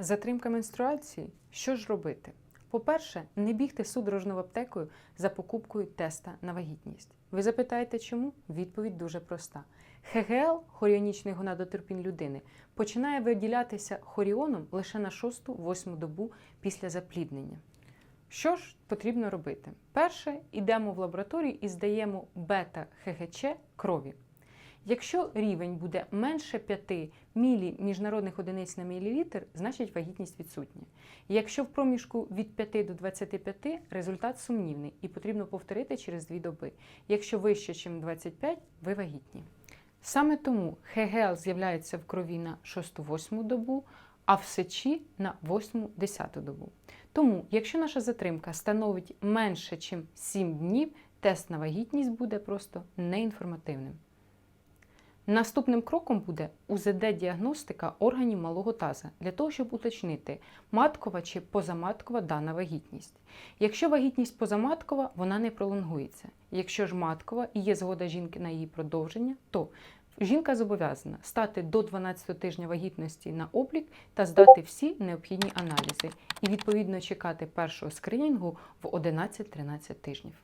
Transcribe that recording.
Затримка менструації. Що ж робити? По-перше, не бігти судорожно в аптеку за покупкою теста на вагітність. Ви запитаєте, чому? Відповідь дуже проста. ХГЛ, хоріонічний гонадотерпін людини, починає виділятися хоріоном лише на 6-8 добу після запліднення. Що ж потрібно робити? Перше, йдемо в лабораторію і здаємо бета-ХГЧ крові. Якщо рівень буде менше 5 мілі міжнародних одиниць на мілілітр, значить вагітність відсутня. Якщо в проміжку від 5 до 25, результат сумнівний і потрібно повторити через 2 доби. Якщо вище, ніж 25, ви вагітні. Саме тому ХГЛ з'являється в крові на 6-8 добу, а в сечі на 8-10 добу. Тому, якщо наша затримка становить менше, ніж 7 днів, тест на вагітність буде просто неінформативним. Наступним кроком буде УЗД-діагностика органів малого таза для того, щоб уточнити, маткова чи позаматкова дана вагітність. Якщо вагітність позаматкова, вона не пролонгується. Якщо ж маткова і є згода жінки на її продовження, то жінка зобов'язана стати до 12 тижня вагітності на облік та здати всі необхідні аналізи і відповідно чекати першого скринінгу в 11-13 тижнів.